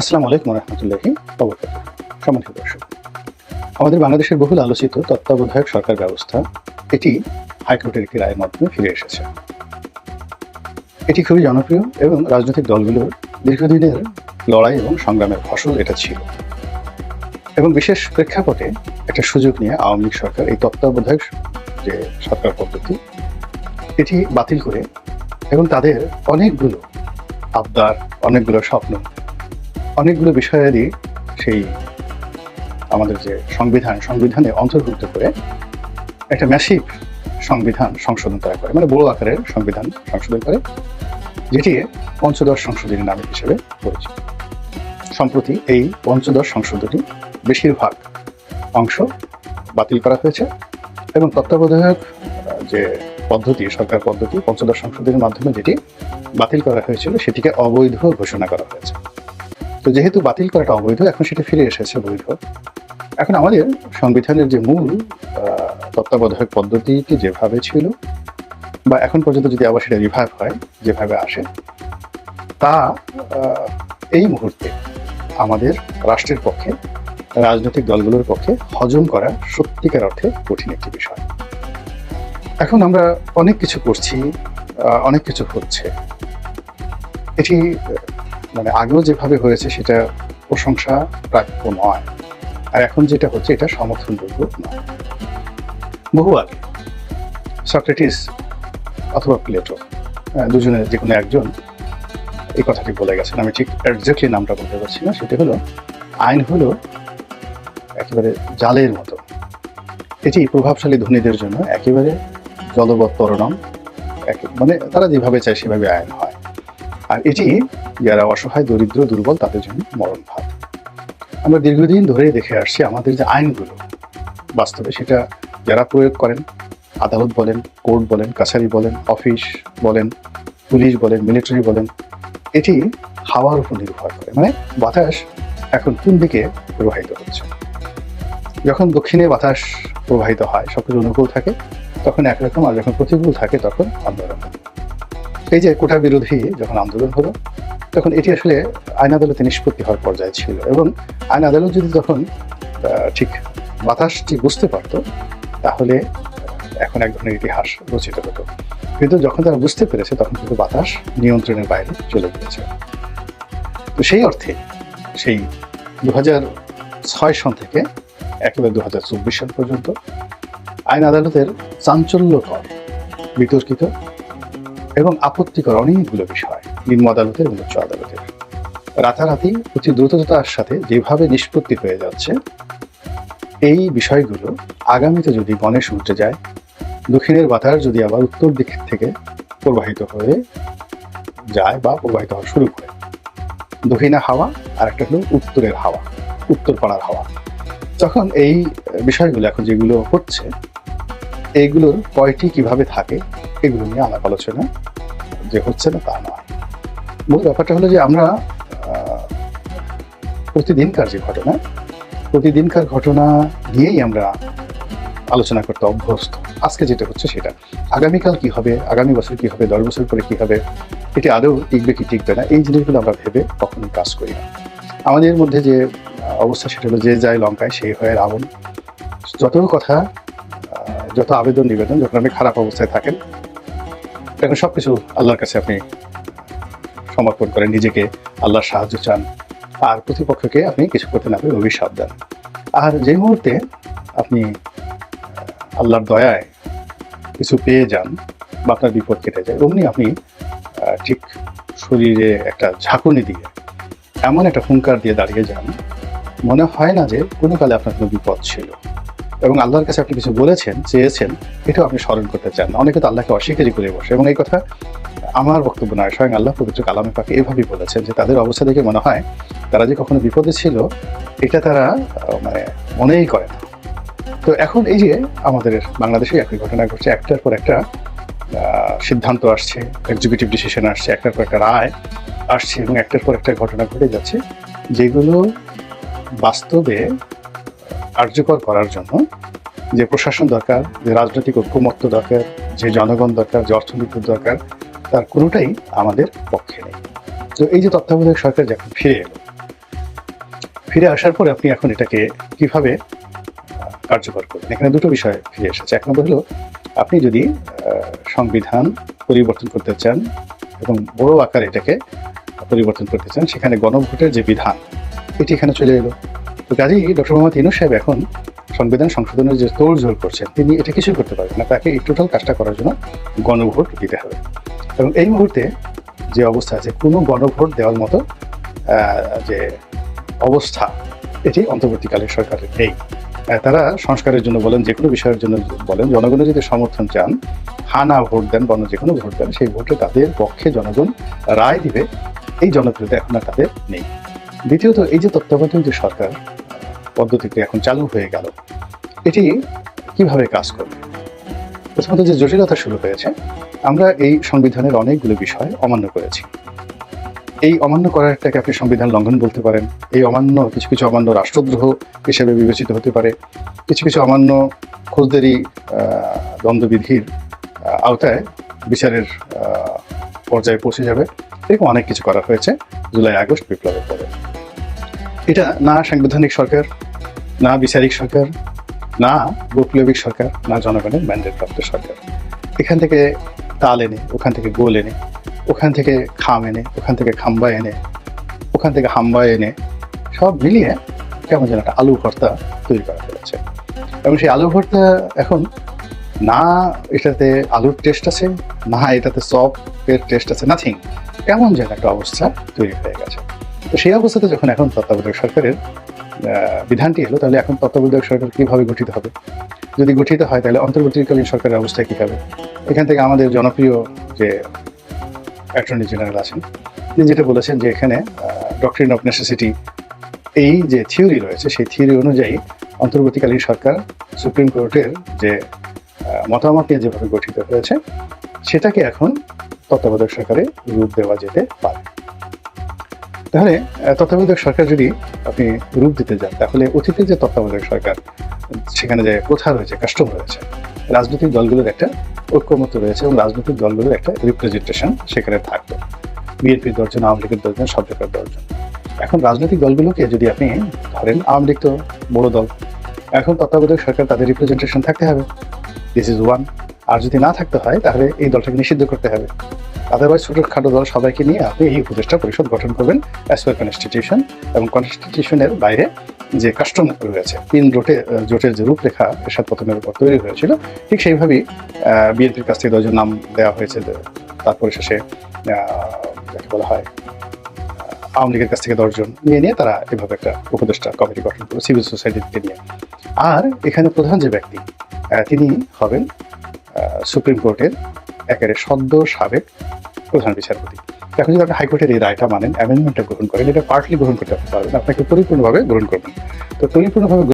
আসসালামু আলাইকুম রহমতুল্লাহি সম্মানিত দর্শক, আমাদের বাংলাদেশের বহুল আলোচিত তত্ত্বাবধায়ক সরকার ব্যবস্থা, এটি হাইকোর্টের একটি রায়ের মাধ্যমে ফিরে এসেছে। এটি খুবই জনপ্রিয় এবং রাজনৈতিক দলগুলোর দীর্ঘদিনের লড়াই এবং সংগ্রামের ফসল এটা ছিল। এবং বিশেষ প্রেক্ষাপটে একটা সুযোগ নিয়ে আওয়ামী লীগ সরকার এই তত্ত্বাবধায়ক যে সরকার পদ্ধতি, এটি বাতিল করে এবং তাদের অনেকগুলো আবদার, অনেকগুলো স্বপ্ন অনেকগুলো বিষয়াদি সেই আমাদের যে সংবিধান, সংবিধানে অন্তর্ভুক্ত করে একটা ম্যাসিভ সংবিধান সংশোধন করা করে মানে বড় আকারের সংবিধান সংশোধন করে, যেটি পঞ্চদশ সংশোধনী নামে হিসেবে পরিচিত। সম্প্রতি এই পঞ্চদশ সংশোধনী বেশিরভাগ অংশ বাতিল করা হয়েছে এবং তত্ত্বাবধায়ক যে পদ্ধতি, সরকার পদ্ধতি, পঞ্চদশ সংশোধনীর মাধ্যমে যেটি বাতিল করা হয়েছিল, সেটিকে অবৈধ ঘোষণা করা হয়েছে। তো যেহেতু বাতিল করাটা অবৈধ, এখন সেটা ফিরে এসেছে বৈধ। এখন আমাদের সংবিধানের যে মূল তত্ত্বাবধায়ক পদ্ধতিটি যেভাবে ছিল, বা এখন পর্যন্ত যদি আবার সেটা রিভাইভ হয়, যেভাবে আসে, তা এই মুহূর্তে আমাদের রাষ্ট্রের পক্ষে, রাজনৈতিক দলগুলোর পক্ষে হজম করা সত্যিকার অর্থে কঠিন একটি বিষয়। এখন আমরা অনেক কিছু করছি অনেক কিছু হচ্ছে। এটি মানে আগেও যেভাবে হয়েছে সেটা প্রশংসা প্রাপ্য নয়। আর এখন যেটা হচ্ছে এটা সমর্থনযোগ্য নয়। বহু আগে সক্রেটিস অথবা প্লেটো দুজনের যে কোনো একজন এই কথাটি বলে গেছেন। আমি ঠিক একজাক্টলি নামটা বলতে পারছি না। সেটা হলো, আইন হলো একেবারে জালের মতো। এটি প্রভাবশালী ধনীদের জন্য একেবারে জলবৎপরণম একে- মানে তারা যেভাবে চায় সেভাবে আইন হয়। আর এটি যারা অসহায়, দরিদ্র, দুর্বল, তাদের জন্য মরণ ভাত আমরা দীর্ঘদিন ধরে দেখে আসছি আমাদের যে আইনগুলো বাস্তবে, সেটা যারা প্রয়োগ করেন, আদালত বলেন, কোর্ট বলেন, কাছারি বলেন, অফিস বলেন, পুলিশ বলেন, মিলিটারি বলেন, এটি হাওয়ার উপর নির্ভর করে। মানে বাতাস এখন কোন দিকে প্রবাহিত হচ্ছে? যখন দক্ষিণে বাতাস প্রবাহিত হয় সবকিছু অনুকূল থাকে, তখন একরকম আর যখন প্রতিকূল থাকে, তখন আন্দোলন এই যে কোটা বিরোধী যখন আন্দোলন হলো, তখন এটি আসলে আইন আদালতে নিষ্পত্তি হওয়ার পর্যায়ে ছিল এবং আইন আদালত যদি তখন ঠিক বাতাসটি বুঝতে পারতো, তাহলে এখন এক ধরনের ইতিহাস রচিত হতো। কিন্তু যখন তারা বুঝতে পেরেছে, তখন কিন্তু বাতাস নিয়ন্ত্রণের বাইরে চলে গিয়েছে। তো সেই অর্থে সেই দু ছয় সন থেকে একেবারে দু হাজার চব্বিশ সাল পর্যন্ত আইন আদালতের চাঞ্চল্যকর বিতর্কিত এবং আপত্তিকর অনেকগুলো বিষয়, নিম্ন আদালতের এবং উচ্চ আদালতের। রাতারাতি, অতি দ্রুততার সাথে যেভাবে নিষ্পত্তি হয়ে যাচ্ছে, এই বিষয়গুলো আগামীতে যদি গণেশ উঠে যায়, দক্ষিণের বাতাস যদি আবার উত্তর দিক থেকে প্রবাহিত হয়ে যায় বা প্রবাহিত হওয়া শুরু করে। দক্ষিণা হাওয়া আর একটা হলো উত্তরের হাওয়া উত্তর পাড়ার হাওয়া। তখন এই বিষয়গুলো এখন যেগুলো হচ্ছে এইগুলোর কয়টি কীভাবে থাকে, এগুলো নিয়ে আলাপ আলোচনা যে হচ্ছে না তা নয়। মূল ব্যাপারটা হলো যে আমরা প্রতিদিনকার যে ঘটনা, প্রতিদিনকার ঘটনা নিয়েই আমরা আলোচনা করতে অভ্যস্ত। আজকে যেটা হচ্ছে সেটা। আগামীকাল কি হবে, আগামী বছর কি হবে, দশ বছর পরে কি হবে, এটি আদৌ টিকবে কি টিকবে না, এই জিনিসগুলো আমরা ভেবে কখনোই কাজ করি না। আমাদের মধ্যে যে অবস্থা সেটা হলো যে যায় লঙ্কায় সেই হয়ে রাবণ। যত কথা যত আবেদন নিবেদন, যখন আপনি খারাপ অবস্থায় থাকেন, তখন সব কিছু আল্লাহর কাছে আপনি সমর্পণ করেন, নিজেকে আল্লাহর সাহায্য চান। আর প্রতিপক্ষকে আপনি কিছু করতে না পেরে অভিশাপ দেন আর যে মুহূর্তে আপনি আল্লাহর দয়ায় কিছু পেয়ে যান বা আপনার বিপদ কেটে যায়, অমনি আপনি ঠিক শরীরে একটা ঝাঁকুনি দিয়ে, এমন একটা হুঙ্কার দিয়ে দাঁড়িয়ে যান। মনে হয় না যে কোনো কালে আপনার কোনো বিপদ ছিল। এবং আল্লাহর কাছে আপনি কিছু বলেছেন, চেয়েছেন, এটাও আপনি স্মরণ করতে চান। অনেকে তো আল্লাহকে অস্বীকারই করে বসে। এবং এই কথা আমার বক্তব্য নয়, স্বয়ং আল্লাহ পবিত্র কালামে পাকে এভাবেই বলেছেন যে তাদের অবস্থা দেখে মনে হয় তারা যে কখনো বিপদে ছিল, এটা তারা মানে মনেই করে না। তো এখন এই যে আমাদের বাংলাদেশে একই ঘটনা ঘটছে, একটার পর একটা সিদ্ধান্ত আসছে এক্সিকিউটিভ ডিসিশন আসছে, একটার পর একটা রায় আসছে এবং একটার পর একটা ঘটনা ঘটে যাচ্ছে, যেগুলো বাস্তবে কার্যকর করার জন্য যে প্রশাসন দরকার, যে রাজনৈতিক ঐক্যমত্য দরকার, যে জনগণ দরকার, যে অর্থনীতি দরকার, তার কোনোটাই আমাদের পক্ষে নেই। তো এই যে তত্ত্বাবধায়ক সরকার যখন ফিরে এলো, ফিরে আসার পরে আপনি এখন এটাকে কীভাবে কার্যকর করবেন? এখানে দুটো বিষয় ফিরে এসেছে। এক নম্বর হলো, আপনি যদি সংবিধান পরিবর্তন করতে চান এবং বড় আকারে এটাকে পরিবর্তন করতে চান, সেখানে গণভোটের যে বিধান, এটি এখানে চলে এলো। তো কাজেই ডক্টর মোহাম্মদ ইনু সাহেব এখন সংবিধান সংশোধনের যে তোড়জোড় করছেন, তিনি এটা কিছুই করতে পারবেন না। তাকে এই টোটাল কাজটা করার জন্য গণভোট দিতে হবে। এবং এই মুহূর্তে যে অবস্থা আছে, কোনো গণভোট দেওয়ার মতো যে অবস্থা, এটি অন্তর্বর্তীকালীন সরকারের নেই। তারা সংস্কারের জন্য বলেন যে কোনো বিষয়ের জন্য বলেন, জনগণের যদি সমর্থন চান হানা ভোট দেন বা যে কোনো ভোট দেন, সেই ভোটে তাদের পক্ষে জনগণ রায় দিবে, এই জনপ্রিয়তা এখন আর তাদের নেই। দ্বিতীয়ত, এই যে তত্ত্বাবধায়ক যে সরকার পদ্ধতিটি এখন চালু হয়ে গেল। এটি কীভাবে কাজ করবে? প্রথমত যে জটিলতা শুরু হয়েছে আমরা এই সংবিধানের অনেকগুলো বিষয় অমান্য করেছি। এই অমান্য করারটাকে আপনি সংবিধান লঙ্ঘন বলতে পারেন। এই অমান্য কিছু কিছু অমান্য রাষ্ট্রদ্রোহ হিসেবে বিবেচিত হতে পারে। কিছু কিছু অমান্য ফৌজদারি আহ, দ্বন্দ্ববিধির আওতায় বিচারের পর্যায়ে পৌঁছে যাবে। এরকম অনেক কিছু করা হয়েছে জুলাই আগস্ট বিপ্লবের পরে। এটা না সাংবিধানিক সরকার না বিচারিক সরকার, না বৈপ্লবিক সরকার, না জনগণের ম্যান্ডেট প্রাপ্ত সরকার। এখান থেকে তাল এনে, ওখান থেকে গোল এনে, ওখান থেকে খাম এনে, ওখান থেকে খাম্বা এনে, ওখান থেকে হাম্বা এনে, সব মিলিয়ে কেমন যেন একটা আলু ভর্তা তৈরি করা হয়েছে। এবং সেই আলু ভর্তা এখন না এটাতে আলুর টেস্ট আছে, না এটাতে সফের টেস্ট আছে নাথিং কেমন যেন একটা অবস্থা তৈরি হয়ে গেছে। তো সেই অবস্থাতে যখন এখন তত্ত্বাবধায়ক সরকারের বিধানটি এলো তাহলে এখন তত্ত্বাবধায়ক সরকার কীভাবে গঠিত হবে? যদি গঠিত হয়, তাহলে অন্তর্বর্তীকালীন সরকারের অবস্থা কি হবে? এখান থেকে আমাদের জনপ্রিয় যে অ্যাটর্নি জেনারেল আছেন, তিনি যেটা বলেছেন যে এখানে ডক্টরিন অফ নেসেসিটি এই যে থিওরি রয়েছে, সেই থিওরি অনুযায়ী অন্তর্বর্তীকালীন সরকার সুপ্রিম কোর্টের যে মতামত নিয়ে যেভাবে গঠিত হয়েছে, সেটাকে এখন তত্ত্বাবধায়ক সরকারে রূপ দেওয়া যেতে পারে। তাহলে তত্ত্বাবধায়ক সরকার যদি আপনি রূপ দিতে যান, তাহলে অতীতে যে তত্ত্বাবধায়ক সরকার, সেখানে যে প্রথা রয়েছে, কাস্টম রয়েছে, রাজনৈতিক দলগুলোর একটা ঐক্যমত রয়েছে এবং রাজনৈতিক দলগুলোর একটা রিপ্রেজেন্টেশন সেখানে থাকবে। বিএনপির দর্জন আওয়ামী লীগের দর্জন সব জায়গার দর্জন এখন রাজনৈতিক দলগুলোকে যদি আপনি ধরেন, আওয়ামী লীগ তো বড় দল, এখন তত্ত্বাবধায়ক সরকার তাদের রিপ্রেজেন্টেশন থাকতে হবে। দিস ইজ ওয়ান আর যদি না থাকতে হয়, তাহলে এই দলটাকে নিষিদ্ধ করতে হবে। আদারওয়াইজ ছোটোখাটো দল সবাইকে নিয়ে আপনি এই উপদেষ্টা পরিষদ গঠন করবেন অ্যাজ পার কনস্টিটিউশন এবং কনস্টিটিউশনের বাইরে যে কাস্টম রয়েছে, তিন জোটে, জোটের যে রূপরেখা এরশাদ পতনের উপর তৈরি হয়েছিল, ঠিক সেইভাবেই বিএনপির কাছ থেকে দশজন নাম দেওয়া হয়েছে। তারপরে শেষে যাকে বলা হয় আওয়ামী লীগের কাছ থেকে দশজন নিয়ে নিয়ে তারা এভাবে একটা উপদেষ্টা কমিটি গঠন করবে সিভিল সোসাইটিকে নিয়ে। আর এখানে প্রধান যে ব্যক্তি তিনি হবেন সুপ্রিম কোর্টের একেবারে সদ্য সাবেক প্রধান বিচারপতি। এখন যদি আপনি হাইকোর্টের এই রায়টা মানেন অ্যামেন্ডমেন্টটা গ্রহণ করেন, এটা পার্টলি গ্রহণ করতে পারবেন, আপনাকে পরিপূর্ণভাবে গ্রহণ করবেন। তো পরিপূর্ণভাবে